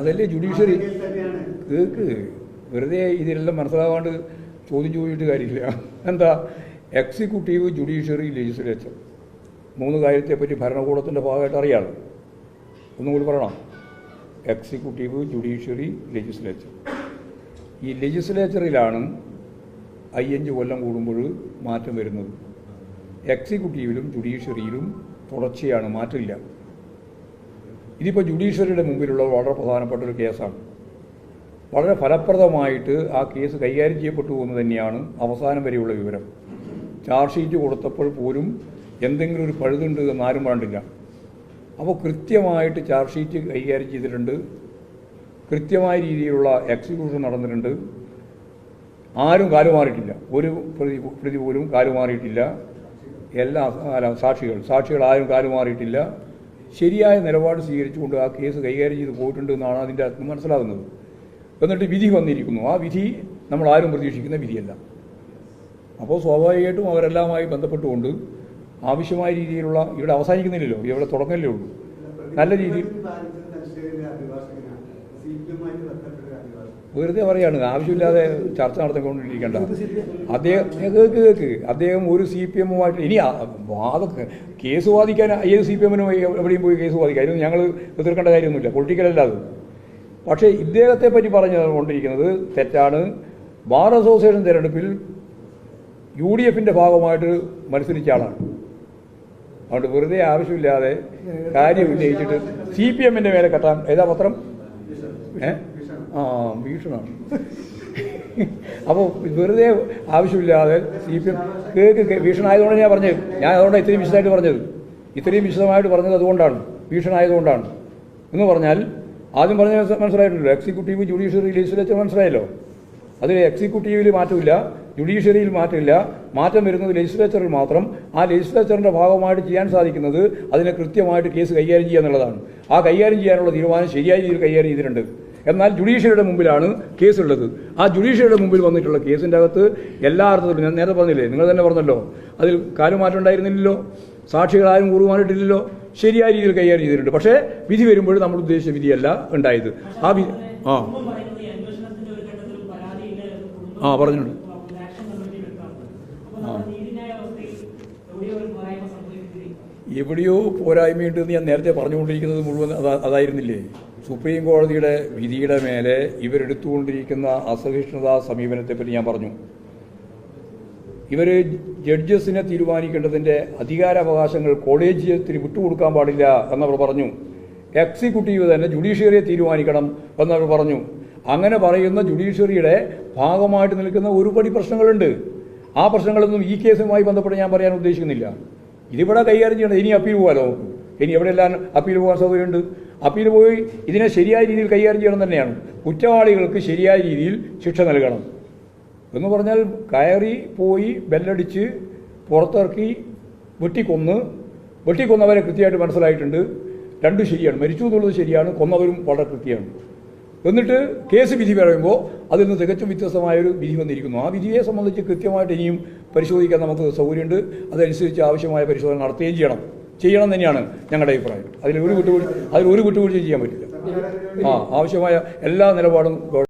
അതല്ലേ judiciary cake. വെറുതെ ഇതിലെല്ലാം മനസ്സിലാവാണ്ട് ചോദ്യം ചോദിച്ചിട്ട് കാര്യമില്ല. എന്താ? എക്സിക്യൂട്ടീവ് ജുഡീഷ്യറി ലെജിസ്ലേച്ചർ മൂന്ന് കാര്യത്തെപ്പറ്റി ഭരണകൂടത്തിന്റെ ഭാഗമായിട്ട് അറിയാമല്ലോ ഒന്നും കൂടി പറയണം? എക്സിക്യൂട്ടീവ് ജുഡീഷ്യറി ലെജിസ്ലേച്ചർ ഈ ലെജിസ്ലേച്ചറിലാണ് അയ്യഞ്ച് കൊല്ലം കൂടുമ്പോൾ മാറ്റം വരുന്നത്. എക്സിക്യൂട്ടീവിലും ജുഡീഷ്യറിയിലും തുടർച്ചയാണ് മാറ്റമില്ല. ഇതിപ്പോൾ ജുഡീഷ്യറിയുടെ മുമ്പിലുള്ള വളരെ പ്രധാനപ്പെട്ട ഒരു കേസാണ്. വളരെ ഫലപ്രദമായിട്ട് ആ കേസ് കൈകാര്യം ചെയ്യപ്പെട്ടു എന്ന് തന്നെയാണ് അവസാനം വരെയുള്ള വിവരം. ചാർജ് ഷീറ്റ് കൊടുത്തപ്പോൾ പോലും എന്തെങ്കിലും ഒരു പഴുതുണ്ട് എന്ന് ആരും പറഞ്ഞില്ല അപ്പോൾ കൃത്യമായിട്ട് ചാർജ് ഷീറ്റ് കൈകാര്യം ചെയ്തിട്ടുണ്ട്. കൃത്യമായ രീതിയിലുള്ള എക്സിക്യൂഷൻ നടന്നിട്ടുണ്ട്. ആരും കാലുമാറിയിട്ടില്ല. ഒരു പ്രതി പ്രതി പോലും കാലുമാറിയിട്ടില്ല. എല്ലാ സാക്ഷികൾ സാക്ഷികൾ ആരും കാലുമാറിയിട്ടില്ല. ശരിയായ നിലപാട് സ്വീകരിച്ചുകൊണ്ട് ആ കേസ് കൈകാര്യം ചെയ്ത് പോയിട്ടുണ്ട് എന്നാണ് അതിന്റെ അർത്ഥം മനസ്സിലാകുന്നത്. എന്നിട്ട് വിധി വന്നിരിക്കുന്നു. ആ വിധി നമ്മൾ ആരും പ്രതീക്ഷിക്കുന്ന വിധിയല്ല. അപ്പോൾ സ്വാഭാവികമായിട്ടും അവരെല്ലാമായി ബന്ധപ്പെട്ടുകൊണ്ട് ആവശ്യമായ രീതിയിലുള്ള ഇവിടെ അവസാനിക്കുന്നില്ലല്ലോ. ഇവിടെ തുടങ്ങല്ലേ ഉള്ളൂ. നല്ല രീതിയിൽ വെറുതെ പറയാണ് ആവശ്യമില്ലാതെ ചർച്ച നടത്തിക്കൊണ്ടിരിക്കേണ്ട. അദ്ദേഹം കേൾക്ക് കേൾക്ക് അദ്ദേഹം ഒരു സി പി എമ്മുമായിട്ട് ഇനി വാദ കേസ് വാദിക്കാൻ ഏത് സി പി എമ്മിനും എവിടെയും പോയി കേസ് വാദിക്കാം അതിന് ഞങ്ങൾ എതിർക്കേണ്ട കാര്യമൊന്നുമില്ല. പൊളിറ്റിക്കലല്ല അത് പക്ഷേ ഇദ്ദേഹത്തെ പറ്റി പറഞ്ഞു കൊണ്ടിരിക്കുന്നത് തെറ്റാണ്. ബാർ അസോസിയേഷൻ തിരഞ്ഞെടുപ്പിൽ യു ഡി എഫിന്റെ ഭാഗമായിട്ട് മത്സരിച്ച ആളാണ്. അതുകൊണ്ട് വെറുതെ ആവശ്യമില്ലാതെ കാര്യം ഉന്നയിച്ചിട്ട് സി പി എമ്മിന്റെ മേലെ കെട്ടാൻ. ഏതാ പത്രം? ഏ? ആ ഭീഷണാണ്. അപ്പോൾ വെറുതെ ആവശ്യമില്ലാതെ സി പി എം കേക്ക് ഭീഷണമായതുകൊണ്ട് ഞാൻ പറഞ്ഞത്. ഞാൻ അതുകൊണ്ട് ഇത്രയും വിശദമായിട്ട് പറഞ്ഞത്. ഇത്രയും വിശദമായിട്ട് പറഞ്ഞത് അതുകൊണ്ടാണ്. ഭീഷണായതുകൊണ്ടാണ്. എന്ന് പറഞ്ഞാൽ ആദ്യം പറഞ്ഞ മനസ്സിലായിട്ടുണ്ടല്ലോ. എക്സിക്യൂട്ടീവ് ജുഡീഷ്യറി ലെജിസ്ലേച്ചർ മനസ്സിലായല്ലോ. അതിൽ എക്സിക്യൂട്ടീവിൽ മാറ്റമില്ല ജുഡീഷ്യറിയിൽ മാറ്റമില്ല. മാറ്റം വരുന്നത് ലെജിസ്ലേച്ചറിൽ മാത്രം. ആ ലെജിസ്ലേച്ചറിന്റെ ഭാഗമായിട്ട് ചെയ്യാൻ സാധിക്കുന്നത് അതിനെ കൃത്യമായിട്ട് കേസ് കൈകാര്യം ചെയ്യുക എന്നുള്ളതാണ്. ആ കൈകാര്യം ചെയ്യാനുള്ള തീരുമാനം ശരിയായ രീതിയിൽ കൈകാര്യം ചെയ്തിട്ടുണ്ട്. എന്നാൽ ജുഡീഷ്യറിയുടെ മുമ്പിലാണ് കേസുള്ളത്. ആ ജുഡീഷ്യറിയുടെ മുമ്പിൽ വന്നിട്ടുള്ള കേസിന്റെ അകത്ത് എല്ലാ അർത്ഥത്തിലും ഞാൻ നേരത്തെ പറഞ്ഞില്ലേ നിങ്ങൾ തന്നെ പറഞ്ഞല്ലോ അതിൽ കാലുമാറ്റം ഉണ്ടായിരുന്നില്ലല്ലോ സാക്ഷികളാരും കൂറുമാറിയിട്ടില്ലല്ലോ ശരിയായ രീതിയിൽ കൈകാര്യം ചെയ്തിട്ടുണ്ട്. പക്ഷേ വിധി വരുമ്പോൾ നമ്മൾ ഉദ്ദേശിച്ച വിധിയല്ല ഉണ്ടായത്. ആ വിധി ആ. ആ പറയുന്നത് എവിടെയോ പോരായ്മയുണ്ടെന്ന് ഞാൻ നേരത്തെ പറഞ്ഞുകൊണ്ടിരിക്കുന്നത് മുഴുവൻ അതാ അതായിരുന്നില്ലേ? സുപ്രീം കോടതിയുടെ വിധിയുടെ മേലെ ഇവരെടുത്തുകൊണ്ടിരിക്കുന്ന അസഹിഷ്ണുതാ സമീപനത്തെപ്പറ്റി ഞാൻ പറഞ്ഞു. ഇവർ ജഡ്ജസിനെ തീരുമാനിക്കേണ്ടതിന്റെ അധികാരാവകാശങ്ങൾ കോളേജിയത്തിന് വിട്ടുകൊടുക്കാൻ പാടില്ല എന്നവർ പറഞ്ഞു. എക്സിക്യൂട്ടീവ് തന്നെ ജുഡീഷ്യറിയെ തീരുമാനിക്കണം എന്നവർ പറഞ്ഞു. അങ്ങനെ പറയുന്ന ജുഡീഷ്യറിയുടെ ഭാഗമായിട്ട് നിൽക്കുന്ന ഒരുപടി പ്രശ്നങ്ങളുണ്ട്. ആ പ്രശ്നങ്ങളൊന്നും ഈ കേസുമായി ബന്ധപ്പെട്ട് ഞാൻ പറയാൻ ഉദ്ദേശിക്കുന്നില്ല. ഇതിവിടെ കൈകാര്യം ചെയ്യണം. ഇനി അപ്പീൽ പോകാലോ ഇനി എവിടെയെല്ലാം അപ്പീൽ പോകാൻ സൗകര്യമുണ്ട്? അപ്പീൽ പോയി ഇതിനെ ശരിയായ രീതിയിൽ കൈകാര്യം ചെയ്യണം തന്നെയാണ്. കുറ്റവാളികൾക്ക് ശരിയായ രീതിയിൽ ശിക്ഷ നൽകണം. എന്ന് പറഞ്ഞാൽ കയറി പോയി ബെല്ലടിച്ച് പുറത്തിറക്കി വെട്ടിക്കൊന്ന്. വെട്ടിക്കൊന്നവരെ കൃത്യമായിട്ട് മനസ്സിലായിട്ടുണ്ട്. രണ്ടും ശരിയാണ്. മരിച്ചു എന്നുള്ളത് ശരിയാണ്. കൊന്നവരും വളരെ കൃത്യമാണ്. എന്നിട്ട് കേസ് വിധി പറയുമ്പോൾ അതിൽ നിന്ന് തികച്ചും വ്യത്യസ്തമായൊരു വിധി വന്നിരിക്കുന്നു. ആ വിധിയെ സംബന്ധിച്ച് കൃത്യമായിട്ട് ഇനിയും പരിശോധിക്കാൻ നമുക്ക് സൗകര്യമുണ്ട്. അതനുസരിച്ച് ആവശ്യമായ പരിശോധന നടത്തുകയും ചെയ്യണം. ചെയ്യണം തന്നെയാണ് ഞങ്ങളുടെ അഭിപ്രായം. അതിൽ ഒരു വിട്ടുവീഴ്ച അതിൽ ഒരു വിട്ടുവീഴ്ചയും ചെയ്യാൻ പറ്റില്ല. ആ ആവശ്യമായ എല്ലാ നിലപാടും